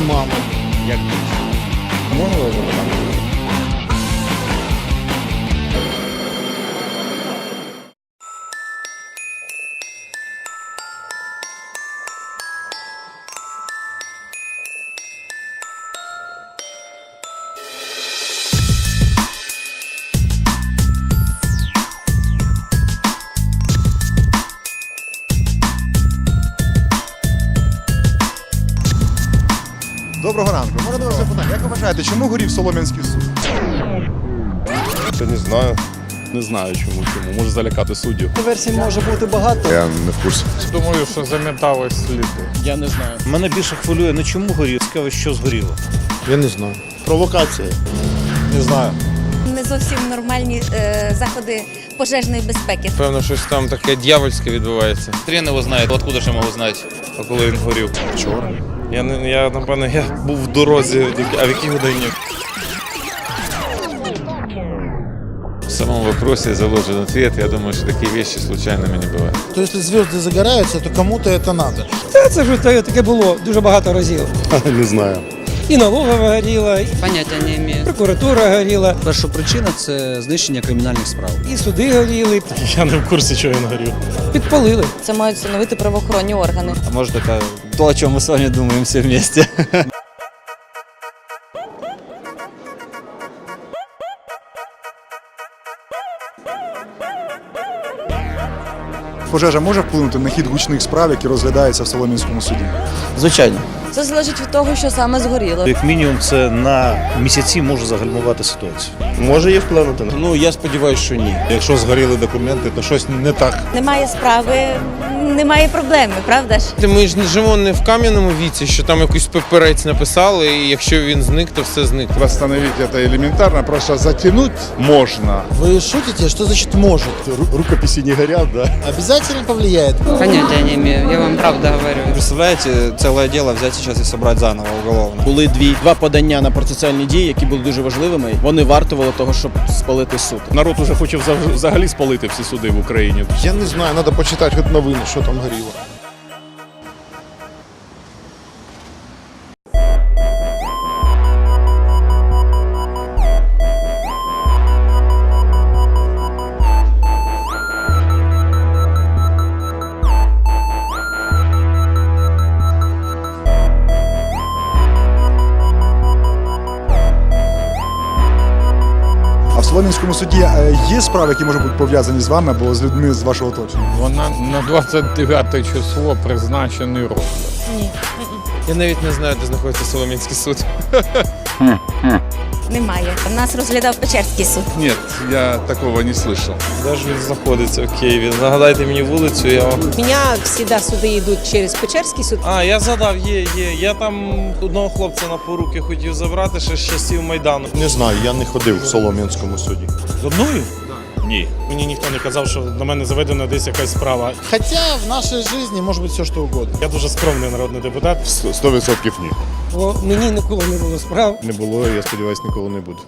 нема. Як Можна запитати? Доброго ранку. Можна до вас запитання. Як ви вважаєте, чому горів Солом'янський суд? Та не знаю. Не знаю чому чому. Може залякати суддів. Версій може бути багато. Я не в курсі. Думаю, що замітали сліди. Я не знаю. Мене більше хвилює не чому горів, цікаво, що згоріло. Я не знаю. Провокація. Не знаю. не зовсім нормальні е, заходи пожежної безпеки. Певно, щось там таке дьявольське відбувається. Хрен его знает, откуда же я могу знать, а коли він горів. Вчора. Я не я напевно я був в дорозі, а в якій годині? В самом вопросе заложен ответ. Я думаю, что такие вещи случайными не бывают. То если звезды загораются, то кому-то это надо. Та це вже таке- таке було дуже багато разів. Не знаю. І налогова горіла, і Поняття не маю. прокуратура горіла, Перша причина це знищення кримінальних справ. і суди горіли, Я не в курсі, що він горів. підпалили. Це мають встановити правоохоронні органи. А може така то, о чому ми з вами думаємо всі вместе. Пожежа може вплинути на хід гучних справ, які розглядаються в Солом'янському суді? Звичайно. Це залежить від того, що саме згоріло. Як мінімум, це на місяці може загальмувати ситуацію. Може і вплинути. Ну я сподіваюся, що ні. Якщо згоріли документи, то щось не так. Немає справи, немає проблеми, правда ж? Ми ж не живемо не в кам'яному віці, що там якийсь паперець написали, і якщо він зник, то все зник. Восстановить это элементарно, просто затянуть можно. Вы шутите? Что значит может? Рукописи не горять, да? Обязательно повлияет? Поняття не маю. Я вам правду говорю. Представляєте, ціле діло взяти зараз і зібрати заново уголовно. Були дві два подання на процесуальні дії, які були дуже важливими. Вони вартували того, щоб спалити суд. Народ уже хоче взаг- взагалі спалити всі суди в Україні. Я не знаю, треба почитати хоч новини, що там горіло. А в Ленинському суді е, є справи, які можуть бути пов'язані з вами або з людьми з вашого оточення? Вона на 29 число призначений розгляд. Я навіть не знаю, де знаходиться Соломінський суд. Немає. Нас розглядав Печерський суд. Ні, я такого не слышал. Де ж він знаходиться в Києві? Нагадайте мені вулицю, я вам. У мене завжди суди йдуть через Печерський суд. А, я задав, є, є. Я там одного хлопця на поруки хотів забрати ще з часів Майдану. Не знаю, я не ходив в Солом'янському суді. З одною? Ні. Мені ніхто не казав, що на мене заведена десь якась справа. Хоча в нашій житті може бути все що угодно. Я дуже скромний народний депутат. Сто відсотків ні. Бо мені ніколи не було справ. Не було, я сподіваюся, ніколи не буде.